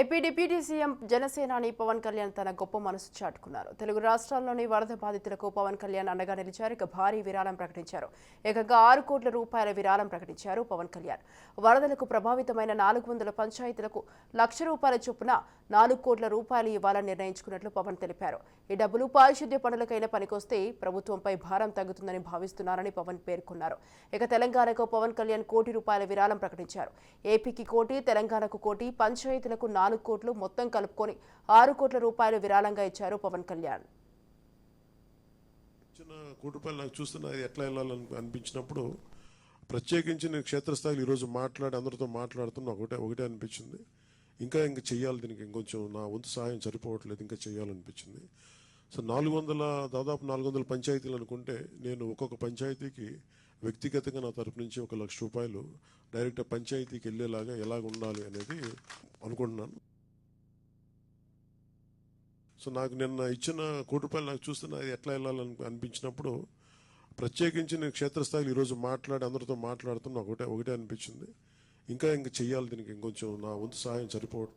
AP deputy CM జనసేనాని పవన్ కళ్యాణ్ తన గొప్ప మనసు చాటుకున్నారు. తెలుగు రాష్ట్రాల్లోని వరద బాధితులకు పవన్ కళ్యాణ్ అండగా నిలిచారు. ఇక భారీ విరాళం ప్రకటించారు. ఏకంగా ఆరు కోట్ల రూపాయల విరాళం ప్రకటించారు పవన్ కళ్యాణ్. వరదలకు ప్రభావితమైన నాలుగు వందల పంచాయతీలకు లక్ష రూపాయల చొప్పున నాలుగు కోట్ల రూపాయలు ఇవ్వాలని నిర్ణయించుకున్నట్లు పవన్ తెలిపారు. ఈ డబ్బులు పారిశుద్ధ్య పనులకైనా పనికొస్తే ప్రభుత్వంపై భారం తగ్గుతుందని భావిస్తున్నారని పవన్ పేర్కొన్నారు. ఇక తెలంగాణకు పవన్ కళ్యాణ్ కోటి రూపాయల విరాళం ప్రకటించారు. ఏపీకి కోటి తెలంగాణకు కోటి పంచాయతీలకు నాలుగు కోట్లు మొత్తం కలుపుకొని ఆరు కోట్ల రూపాయలు విరాళంగా ఇచ్చారు పవన్ కళ్యాణ్. చిన్న కోటి రూపాయలు నాకు చూస్తున్నా ఎట్లా వెళ్ళాలని అనిపించినప్పుడు ప్రత్యేకించి నేను క్షేత్రస్థాయిలో ఈరోజు మాట్లాడి అందరితో మాట్లాడుతున్నా ఒకటే ఒకటే అనిపించింది. ఇంకా ఇంకా చెయ్యాలి దీనికి ఇంకొంచెం నా వంతు సహాయం సరిపోవట్లేదు ఇంకా చేయాలనిపించింది సో నాలుగు వందల దాదాపు నాలుగు వందల పంచాయతీలు అనుకుంటే నేను ఒక్కొక్క పంచాయతీకి వ్యక్తిగతంగా నా తరపు నుంచి ఒక లక్ష రూపాయలు డైరెక్ట్ పంచాయతీకి వెళ్ళేలాగా ఎలాగ ఉండాలి అనేది అనుకుంటున్నాను. సో నాకు నిన్న ఇచ్చిన కోటి రూపాయలు నాకు చూస్తున్నా అది ఎట్లా వెళ్ళాలని అనిపించినప్పుడు ప్రత్యేకించి నేను క్షేత్రస్థాయిలో ఈరోజు మాట్లాడి అందరితో మాట్లాడుతున్నా ఒకటే ఒకటే అనిపించింది. ఇంకా ఇంకా చెయ్యాలి దీనికి ఇంకొంచెం నా వంతు సహాయం సరిపోవడం.